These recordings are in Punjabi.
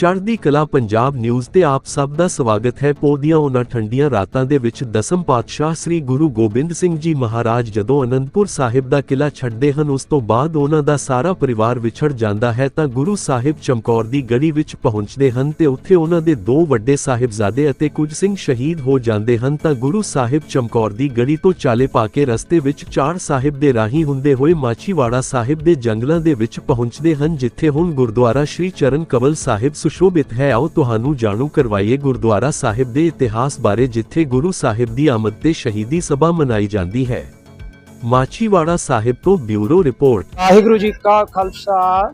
ਚੜ੍ਹਦੀ ਕਲਾ ਪੰਜਾਬ ਨਿਊਜ਼ ਤੇ ਆਪ ਸਭ ਦਾ ਸਵਾਗਤ ਹੈ। ਪੌਦੀਆਂ ਉਹਨਾਂ ਠੰਡੀਆਂ ਰਾਤਾਂ ਦੇ ਵਿੱਚ ਦਸਮ ਪਾਤਸ਼ਾਹ ਸ੍ਰੀ ਗੁਰੂ ਗੋਬਿੰਦ ਸਿੰਘ ਜੀ ਮਹਾਰਾਜ ਜਦੋਂ ਅਨੰਦਪੁਰ ਸਾਹਿਬ ਦਾ ਕਿਲਾ ਛੱਡਦੇ ਹਨ, ਉਸ ਤੋਂ ਬਾਅਦ ਉਹਨਾਂ ਦਾ ਸਾਰਾ ਪਰਿਵਾਰ ਵਿਛੜ ਜਾਂਦਾ ਹੈ ਤਾਂ ਗੁਰੂ ਸਾਹਿਬ ਚਮਕੌਰ ਦੀ ਗੜੀ ਵਿੱਚ ਪਹੁੰਚਦੇ ਹਨ ਤੇ ਉੱਥੇ ਉਹਨਾਂ ਦੇ ਦੋ ਵੱਡੇ ਸਾਹਿਬਜ਼ਾਦੇ ਅਤੇ ਕੁਝ ਸਿੰਘ ਸ਼ਹੀਦ ਹੋ ਜਾਂਦੇ ਹਨ। ਤਾਂ ਗੁਰੂ ਸਾਹਿਬ ਚਮਕੌਰ ਦੀ ਗੜੀ ਤੋਂ ਚਾਲੇ ਪਾ ਕੇ ਰਸਤੇ ਵਿੱਚ ਚਾਰ ਸਾਹਿਬ ਦੇ ਰਾਹੀ ਹੁੰਦੇ ਹੋਏ ਮਾਛੀਵਾੜਾ ਸਾਹਿਬ ਦੇ ਜੰਗਲਾਂ ਦੇ ਵਿੱਚ ਪਹੁੰਚਦੇ ਹਨ, ਜਿੱਥੇ ਹੁਣ ਗੁਰਦੁਆਰਾ ਸ਼੍ਰੀ ਚਰਨ ਕਵਲ ਸਾਹਿਬ ਸੁਸ਼ੋਭਿਤ ਹੈ, ਆਓ ਤੁਹਾਨੂੰ ਜਾਣੂ ਕਰਵਾਈਏ ਗੁਰਦੁਆਰਾ ਸਾਹਿਬ ਦੇ ਇਤਿਹਾਸ ਬਾਰੇ, ਜਿੱਥੇ ਗੁਰੂ ਸਾਹਿਬ ਦੀ ਆਮਦ ਤੇ ਸ਼ਹੀਦੀ ਸਭਾ ਮਨਾਈ ਜਾਂਦੀ ਹੈ। ਮਾਚੀਵਾੜਾ ਸਾਹਿਬ ਤੋਂ ਬਿਊਰੋ ਰਿਪੋਰਟ। ਵਾਹਿਗੁਰੂ ਜੀ ਕਾ ਖਾਲਸਾ,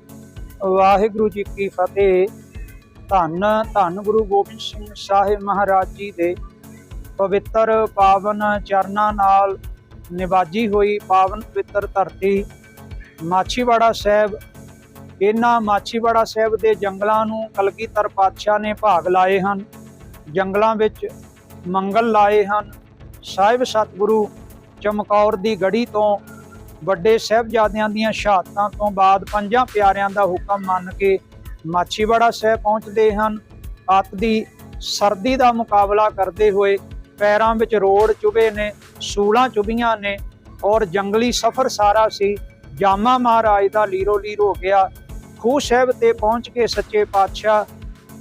ਵਾਹਿਗੁਰੂ ਜੀ ਕੀ ਫਤਿਹ। ਧੰਨ ਧੰਨ ਗੁਰੂ ਗੋਬਿੰਦ ਸਿੰਘ ਸਾਹਿਬ ਮਹਾਰਾਜ ਜੀ ਦੇ ਪਵਿੱਤਰ ਪਾਵਨ ਚਰਨਾਂ ਨਾਲ ਨਿਵਾਜੀ ਹੋਈ ਪਾਵਨ ਪਵਿੱਤਰ ਧਰਤੀ ਮਾਛੀਵਾੜਾ ਸਾਹਿਬ ਇਹਨਾਂ ਮਾਛੀਵਾੜਾ ਸਾਹਿਬ ਦੇ ਜੰਗਲਾਂ ਨੂੰ ਕਲਗੀਧਰ ਪਾਤਸ਼ਾਹ ਨੇ ਭਾਗ ਲਾਏ ਹਨ। ਜੰਗਲਾਂ ਵਿੱਚ ਮੰਗਲ ਲਾਏ ਹਨ। ਸਾਹਿਬ ਸਤਿਗੁਰੂ ਚਮਕੌਰ ਦੀ ਗੜੀ ਤੋਂ ਵੱਡੇ ਸਾਹਿਬਜ਼ਾਦਿਆਂ ਦੀਆਂ ਸ਼ਹਾਦਤਾਂ ਤੋਂ ਬਾਅਦ ਪੰਜਾਂ ਪਿਆਰਿਆਂ ਦਾ ਹੁਕਮ ਮੰਨ ਕੇ ਮਾਛੀਵਾੜਾ ਸਾਹਿਬ ਪਹੁੰਚਦੇ ਹਨ। ਅੱਤ ਦੀ ਸਰਦੀ ਦਾ ਮੁਕਾਬਲਾ ਕਰਦੇ ਹੋਏ ਪੈਰਾਂ ਵਿੱਚ ਰੋੜ ਚੁਭੇ ਨੇ, ਸੂਲਾਂ ਚੁਭੀਆਂ ਨੇ ਔਰ ਜੰਗਲੀ ਸਫ਼ਰ ਸਾਰਾ ਸੀ। ਜਾਮਾ ਮਹਾਰਾਜ ਦਾ ਲੀਰੋ ਲੀਰ ਹੋ ਗਿਆ। ਖੂਹ ਸਾਹਿਬ ਤੇ ਪਹੁੰਚ ਕੇ ਸੱਚੇ ਪਾਤਸ਼ਾਹ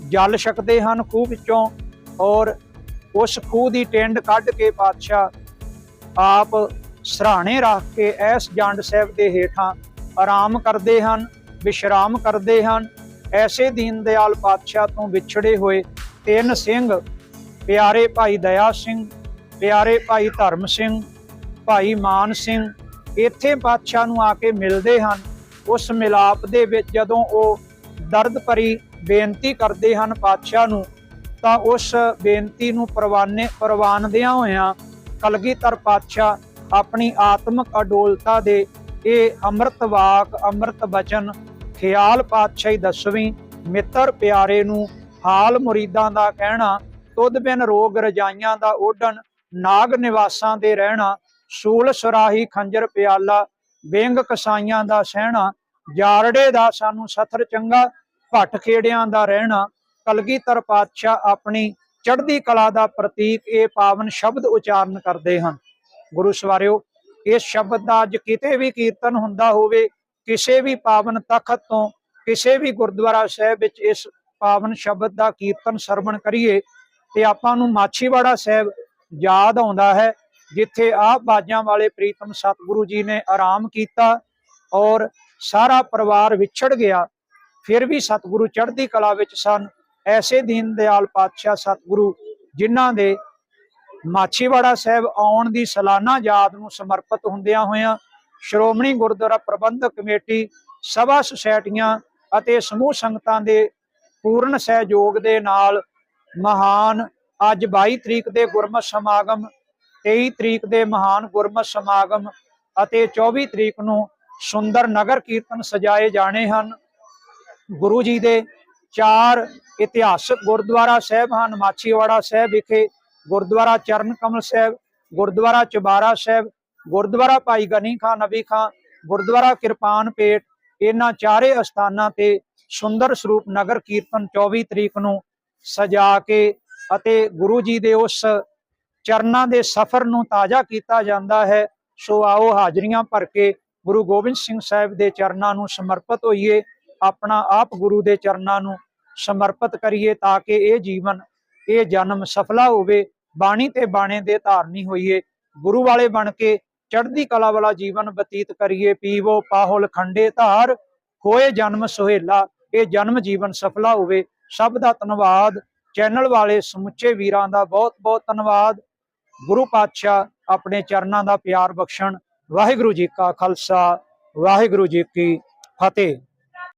ਜਲ ਛਕਦੇ ਹਨ ਖੂਹ ਵਿੱਚੋਂ ਔਰ ਉਸ ਖੂਹ ਦੀ ਟਿੰਡ ਕੱਢ ਕੇ ਪਾਤਸ਼ਾਹ ਆਪ ਸਰਾਣੇ ਰੱਖ ਕੇ ਐਸ ਜੰਡ ਸਾਹਿਬ ਦੇ ਹੇਠਾਂ ਆਰਾਮ ਕਰਦੇ ਹਨ, ਵਿਸ਼ਰਾਮ ਕਰਦੇ ਹਨ। ਐਸੇ ਦੀਨ ਦਿਆਲ ਪਾਤਸ਼ਾਹ ਤੋਂ ਵਿਛੜੇ ਹੋਏ ਤਿੰਨ ਸਿੰਘ, ਪਿਆਰੇ ਭਾਈ ਦਇਆ ਸਿੰਘ, ਪਿਆਰੇ ਭਾਈ ਧਰਮ ਸਿੰਘ, ਭਾਈ ਮਾਨ ਸਿੰਘ, ਇੱਥੇ ਪਾਤਸ਼ਾਹ ਨੂੰ ਆ ਕੇ ਮਿਲਦੇ ਹਨ। ਉਸ ਮਿਲਾਪ ਦੇ ਵਿੱਚ ਜਦੋਂ ਉਹ ਦਰਦ ਭਰੀ ਬੇਨਤੀ ਕਰਦੇ ਹਨ ਪਾਤਸ਼ਾਹ ਨੂੰ, ਤਾਂ ਉਸ ਬੇਨਤੀ ਨੂੰ ਪ੍ਰਵਾਨੇ, ਪ੍ਰਵਾਨਦਿਆਂ ਹੋਇਆਂ ਕਲਗੀਧਰ ਪਾਤਸ਼ਾਹ ਆਪਣੀ ਆਤਮਿਕ ਅਡੋਲਤਾ ਦੇ ਇਹ ਅੰਮ੍ਰਿਤ ਵਾਕ, ਅੰਮ੍ਰਿਤ ਬਚਨ ਖਿਆਲ ਪਾਤਸ਼ਾਹੀ ਦਸਵੀਂ, ਮਿੱਤਰ ਪਿਆਰੇ ਨੂੰ ਹਾਲ ਮੁਰੀਦਾਂ ਦਾ ਕਹਿਣਾ, ਤੁਧ ਬਿਨ ਰੋਗ ਰਜਾਈਆਂ ਦਾ ਓਢਣ, ਨਾਗ ਨਿਵਾਸਾਂ ਦੇ ਰਹਿਣਾ, ਸੂਲ ਸੁਰਾਹੀ ਖੰਜਰ ਪਿਆਲਾ ਵਿੰਗ ਕਸਾਈਆਂ ਦਾ ਸਹਿਣਾ, ਜਾਰੜੇ ਦਾ ਸਾਨੂੰ ਸਥਰ ਚੰਗਾ, ਭੱਟ ਖੇੜਿਆਂ ਦਾ ਰਹਿਣਾ, ਕਲਗੀਧਰ ਪਾਤਸ਼ਾਹ ਆਪਣੀ ਚੜ੍ਹਦੀ ਕਲਾ ਦਾ ਪ੍ਰਤੀਕ ਇਹ ਪਾਵਨ ਸ਼ਬਦ ਉਚਾਰਨ ਕਰਦੇ ਹਨ। ਗੁਰੂ ਸਵਾਰਿਓ, ਇਸ ਸ਼ਬਦ ਦਾ ਅੱਜ ਕਿਤੇ ਵੀ ਕੀਰਤਨ ਹੁੰਦਾ ਹੋਵੇ, ਕਿਸੇ ਵੀ ਪਾਵਨ ਤਖਤ ਤੋਂ ਕਿਸੇ ਵੀ ਗੁਰਦੁਆਰਾ ਸਾਹਿਬ ਵਿੱਚ ਇਸ ਪਾਵਨ ਸ਼ਬਦ ਦਾ ਕੀਰਤਨ ਸਰਵਣ ਕਰੀਏ, ਤੇ ਆਪਾਂ ਨੂੰ ਮਾਛੀਵਾੜਾ ਸਾਹਿਬ ਯਾਦ ਆਉਂਦਾ ਹੈ। ਜਿੱਥੇ ਆਪ ਬਾਜਾਂ ਵਾਲੇ ਪ੍ਰੀਤਮ ਸਤਿਗੁਰੂ ਜੀ ਨੇ ਆਰਾਮ ਕੀਤਾ ਔਰ ਸਾਰਾ ਪਰਿਵਾਰ ਵਿਛੜ ਗਿਆ, ਫਿਰ ਵੀ ਸਤਿਗੁਰੂ ਚੜ੍ਹਦੀ ਕਲਾ ਵਿੱਚ ਸਨ। ਐਸੇ ਦੀਨ ਦਿਆਲ ਪਾਤਸ਼ਾਹ ਸਤਿਗੁਰੂ ਜਿਨ੍ਹਾਂ ਦੇ ਮਾਛੀਵਾੜਾ ਸਾਹਿਬ ਆਉਣ ਦੀ ਸਾਲਾਨਾ ਯਾਦ ਨੂੰ ਸਮਰਪਿਤ ਹੁੰਦਿਆਂ ਹੋਇਆਂ ਸ਼੍ਰੋਮਣੀ ਗੁਰਦੁਆਰਾ ਪ੍ਰਬੰਧਕ ਕਮੇਟੀ, ਸਭਾ ਸੁਸਾਇਟੀਆਂ ਅਤੇ ਸਮੂਹ ਸੰਗਤਾਂ ਦੇ ਪੂਰਨ ਸਹਿਯੋਗ ਦੇ ਨਾਲ ਮਹਾਨ ਅੱਜ 22 ਤਰੀਕ ਦੇ ਗੁਰਮਤਿ ਸਮਾਗਮ 23 ਤਰੀਕ ਦੇ ਮਹਾਨ ਗੁਰਮਤ ਸਮਾਗਮ ਅਤੇ 24 ਤਰੀਕ ਨੂੰ ਸੁੰਦਰ ਨਗਰ ਕੀਰਤਨ ਸਜਾਏ ਜਾਣੇ ਹਨ। ਗੁਰੂ ਜੀ ਦੇ ਚਾਰ ਇਤਿਹਾਸਕ ਗੁਰਦੁਆਰਾ ਸਾਹਿਬ ਹਨ। ਮਾਛੀਵਾੜਾ ਸਾਹਿਬ ਵਿਖੇ ਗੁਰਦੁਆਰਾ ਚਰਨ ਕਮਲ ਸਾਹਿਬ, ਗੁਰਦੁਆਰਾ ਚੁਬਾਰਾ ਸਾਹਿਬ, ਗੁਰਦੁਆਰਾ ਭਾਈ ਗਨੀ ਖਾਨ ਨਬੀ ਖਾਨ, ਗੁਰਦੁਆਰਾ ਕਿਰਪਾਨ ਪੇਟ ਇਹਨਾਂ ਚਾਰੇ ਅਸਥਾਨਾਂ ਤੇ ਸੁੰਦਰ ਸਰੂਪ ਨਗਰ ਕੀਰਤਨ 24 ਤਰੀਕ ਨੂੰ ਸਜਾ ਕੇ ਅਤੇ ਗੁਰੂ ਜੀ ਦੇ ਉਸ ਚਰਨਾਂ ਦੇ ਸਫ਼ਰ ਨੂੰ ਤਾਜ਼ਾ ਕੀਤਾ ਜਾਂਦਾ ਹੈ, ਸੋ ਆਓ ਹਾਜ਼ਰੀਆਂ ਭਰ ਕੇ ਗੁਰੂ ਗੋਬਿੰਦ ਸਿੰਘ ਸਾਹਿਬ ਦੇ ਚਰਨਾਂ ਨੂੰ ਸਮਰਪਿਤ ਹੋਈਏ, ਆਪਣਾ ਆਪ ਗੁਰੂ ਦੇ ਚਰਨਾਂ ਨੂੰ ਸਮਰਪਿਤ ਕਰੀਏ ਤਾਂ ਕਿ ਇਹ ਜੀਵਨ, ਇਹ ਜਨਮ ਸਫਲਾ ਹੋਵੇ, ਬਾਣੀ ਤੇ ਬਾਣੇ ਦੇ ਧਾਰਨੀ ਹੋਈਏ, ਗੁਰੂ ਵਾਲੇ ਬਣ ਕੇ ਚੜ੍ਹਦੀ ਕਲਾ ਵਾਲਾ ਜੀਵਨ ਬਤੀਤ ਕਰੀਏ, ਪੀਵੋ ਪਾਹੁਲ ਖੰਡੇ ਧਾਰ ਹੋਏ ਜਨਮ ਸੁਹੇਲਾ, ਇਹ ਜਨਮ ਜੀਵਨ ਸਫਲਾ ਹੋਵੇ, ਸਭ ਦਾ ਧੰਨਵਾਦ, ਚੈਨਲ ਵਾਲੇ ਸਮੁੱਚੇ ਵੀਰਾਂ ਦਾ ਬਹੁਤ ਬਹੁਤ ਧੰਨਵਾਦ। ਗੁਰੂ ਪਾਤਸ਼ਾਹ ਆਪਣੇ ਚਰਨਾਂ ਦਾ ਪਿਆਰ ਬਖਸ਼ਣ। ਵਾਹਿਗੁਰੂ ਜੀ ਕਾ ਖਾਲਸਾ, ਵਾਹਿਗੁਰੂ ਜੀ ਕੀ ਫਤਿਹ।